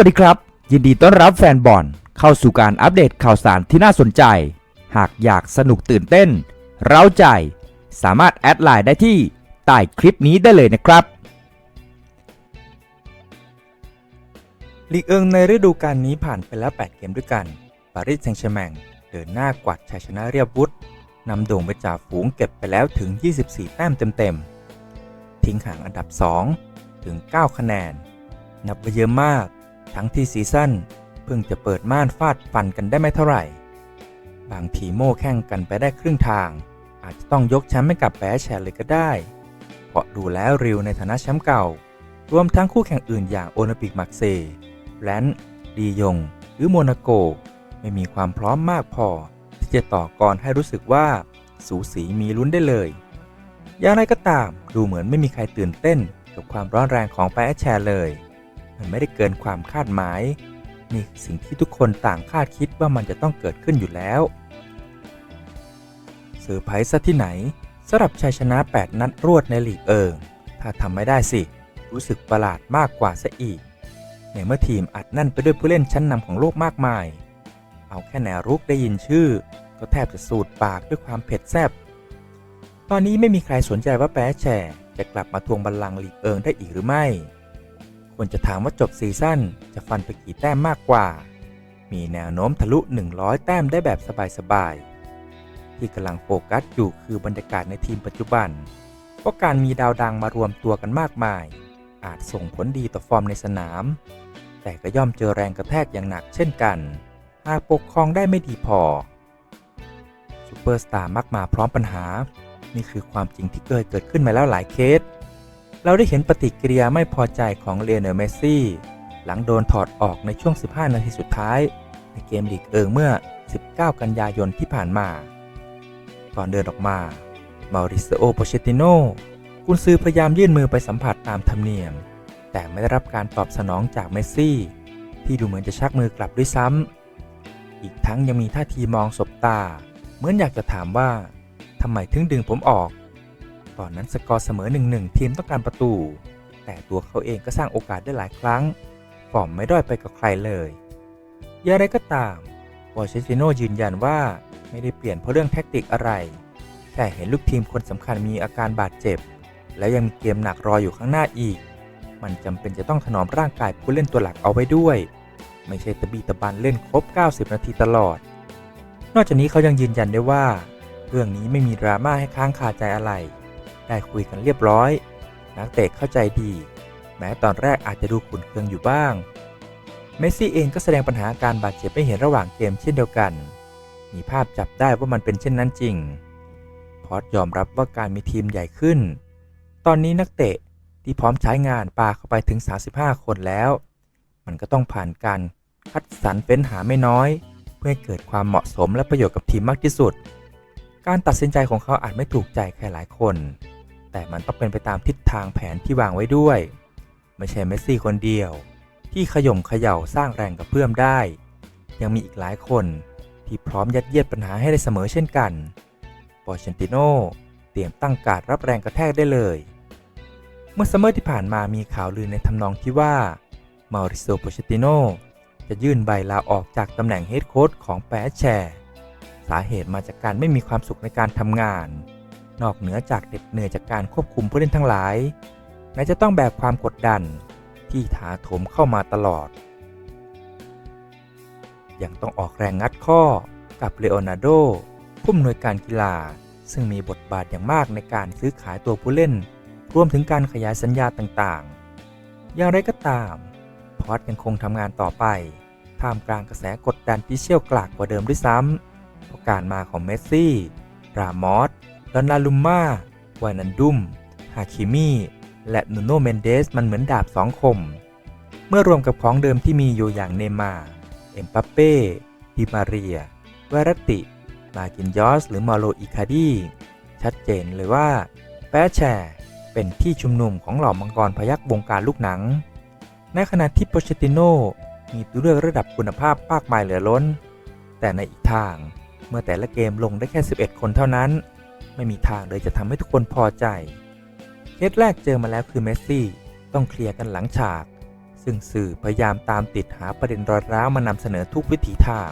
วัสดีครับ ยินดีต้อนรับแฟนบอลเข้าสู่การอัปเดตข่าวสารที่น่าสนใจ หากอยากสนุกตื่นเต้น เร้าใจ สามารถแอดไลน์ได้ที่ใต้คลิปนี้ได้เลยนะครับลีกเอิงในฤดูกาลนี้ผ่านไปแล้ว 8 เกมด้วยกัน ปารีสแซงต์แชร์แมงเดินหน้ากวาดชัยชนะเรียบวุฒนำโด่งไปจ่าฝูงเก็บไปแล้วถึง 24 แต้มเต็มๆ ทิ้งห่างอันดับ 2 ถึง 9 คะแนน นับว่าเยอะมาก ทั้งที่ซีซั่นเพิ่งจะเปิดม่านฟาดฟันกันได้ไม่เท่าไหร่ บางทีโม่แข่งกันไปได้ครึ่งทาง อาจจะต้องยกแชมป์ให้กับแปแชร์เลยก็ได้ เพราะดูแล้วริวในฐานะแชมป์เก่า รวมทั้งคู่แข่งอื่นอย่างโอลิมปิกมาร์เซย์แลนด์ดียง หรือโมนาโก ไม่มีความพร้อมมากพอ ที่จะต่อกรให้รู้สึกว่าสูสีมีลุ้นได้เลย อย่างไรก็ตามดูเหมือนไม่มีใครตื่นเต้นกับความร้อนแรงของแปแชร์เลย มันไม่ได้เกินความคาดหมาย นี่สิ่งที่ทุกคนต่างคาดคิดว่ามันจะต้องเกิดขึ้นอยู่แล้วเซอร์ไพรส์ซะที่ไหนสำหรับชัยชนะ 8 นัดรวดในลีกเอิงถ้าทำไม่ได้สิ รู้สึกประหลาดมากกว่าซะอีก ในเมื่อทีมอัดแนั่นไปด้วยผู้เล่นชั้นนำของโลกมากมาย เอาแค่แนวรุกได้ยินชื่อ ก็แทบจะสูดปากด้วยความเผ็ดแซ่บ ตอนนี้ไม่มีใครสนใจว่าแป๊แชร์จะกลับมาทวงบัลลังก์ลีกเอิงได้อีกหรือไม่ ควรจะถามว่าจบซีซั่นจะฟันไปกี่แต้มมากกว่า มีแนวโน้มทะลุ 100 แต้มได้แบบสบายๆ ที่กำลังโฟกัสอยู่คือบรรยากาศในทีมปัจจุบัน เพราะการมีดาวดังมารวมตัวกันมากมาย อาจส่งผลดีต่อฟอร์มในสนาม แต่ก็ย่อมเจอแรงกระแทกอย่างหนักเช่นกัน หากปกครองได้ไม่ดีพอซูเปอร์สตาร์มักมาพร้อมปัญหา นี่คือความจริงที่เคยเกิดขึ้นมาแล้วหลายเคส เราได้เห็นปฏิกิริยาไม่พอใจของเลโอเนลเมสซี่หลังโดนถอดออกในช่วง 15 นาทีสุดท้าย ในเกมลีกเอิงเมื่อ 19 กันยายนที่ผ่านมา ก่อนเดินออกมามาริซโอโปเชติโนกุนซือพยายามยื่นมือไปสัมผัสตามธรรมเนียม แต่ไม่ได้รับการตอบสนองจากเมสซี่ ที่ดูเหมือนจะชักมือกลับด้วยซ้ำ อีกทั้งยังมีท่าทีมองสบตา เหมือนอยากจะถามว่าทำไมถึงดึงผมออก ตอนนั้นสกอร์เสมอ 1-1 ทีมต้องการประตู แต่ตัวเขาเองก็สร้างโอกาสได้หลายครั้ง ฟอร์มไม่ด้อยไปกับใครเลยอย่างไรก็ตามวอเชติโนยืนยันว่าไม่ได้เปลี่ยนเพราะเรื่องแท็กติกอะไรแค่เห็นลูกทีมคนสำคัญมีอาการบาดเจ็บ และยังมีเกมหนักรออยู่ข้างหน้าอีก มันจำเป็นจะต้องถนอมร่างกายผู้เล่นตัวหลักเอาไว้ด้วย ไม่ใช่ตะบีตะบันเล่นครบ 90 นาทีตลอด นอกจากนี้เขายังยืนยันได้ว่า เรื่องนี้ไม่มีดราม่าให้ค้างคาใจอะไร ได้คุยกันเรียบร้อย นักเตะเข้าใจดี แม้ตอนแรกอาจจะดูขุนเคืองอยู่บ้าง เมสซี่เองก็แสดงปัญหาการบาดเจ็บไม่เห็นระหว่างเกมเช่นเดียวกัน มีภาพจับได้ว่ามันเป็นเช่นนั้นจริง พอร์ตยอมรับว่าการมีทีมใหญ่ขึ้น ตอนนี้นักเตะที่พร้อมใช้งานปาเข้าไปถึง 35 คนแล้ว มันก็ต้องผ่านการคัดสรรเฟ้นหาไม่น้อย เพื่อให้เกิดความเหมาะสมและประโยชน์กับทีมมากที่สุด การตัดสินใจของเขาอาจไม่ถูกใจใครหลายคน แต่มันต้องเป็นไปตามทิศทางแผนที่วางไว้ด้วย ไม่ใช่เมสซี่คนเดียว ที่ขย่มเขย่าสร้างแรงกับเพื่อมได้ ยังมีอีกหลายคนที่พร้อมยัดเยียดปัญหาให้ได้เสมอเช่นกันปอเชนติโนเตรียมตั้งการรับแรงกระแทกได้เลย เมื่อซัมเมอร์ที่ผ่านมามีข่าวลือในทำนองที่ว่ามาริโซโปเชติโนจะยื่นใบลาออกจากตำแหน่งเฮดโค้ชของแปแชร์ สาเหตุมาจากการไม่มีความสุขในการทำงาน นอกเหนือจากเหน็ดเหนื่อยจากการควบคุมผู้เล่นทั้งหลายแม้จะต้องแบกความกดดันที่ถาโถมเข้ามาตลอด ยังต้องออกแรงงัดข้อกับเลโอนาร์โดผู้อำนวยการกีฬา ซึ่งมีบทบาทอย่างมากในการซื้อขายตัวผู้เล่น รวมถึงการขยายสัญญาต่างๆ อย่างไรก็ตาม พอร์ตยังคงทำงานต่อไป ท่ามกลางกระแสกดดันที่เชี่ยวกรากกว่าเดิมด้วยซ้ำเพราะการมาของเมสซี่ รามอส ลอนนาลุมมาวานันดุม ฮาคิมีและนูโนเมนเดสมันเหมือนดาบสองคม เมื่อรวมกับของเดิมที่มีอยู่อย่างเนมาร์เอ็มปัปเป้ดิมาเรียเวรติ มากินยอส หรือมาโลอิคาดีชัดเจนเลยว่า แปแชร์เป็นที่ชุมนุมของเหล่ามังกรพยักวงการลูกหนัง ในขณะที่โปเชติโนมีตัวเลือกระดับคุณภาพมากมายเหลือล้น แต่ในอีกทางเมื่อแต่ละเกมลงได้แค่ 11 คนเท่านั้น ไม่มีทางเลยจะทำให้ทุกคนพอใจ เคสแรกเจอมาแล้วคือเมสซี่ต้องเคลียร์กันหลังฉาก ซึ่งสื่อพยายามตามติดหาประเด็นรอยร้าวมานำเสนอทุกวิถีทาง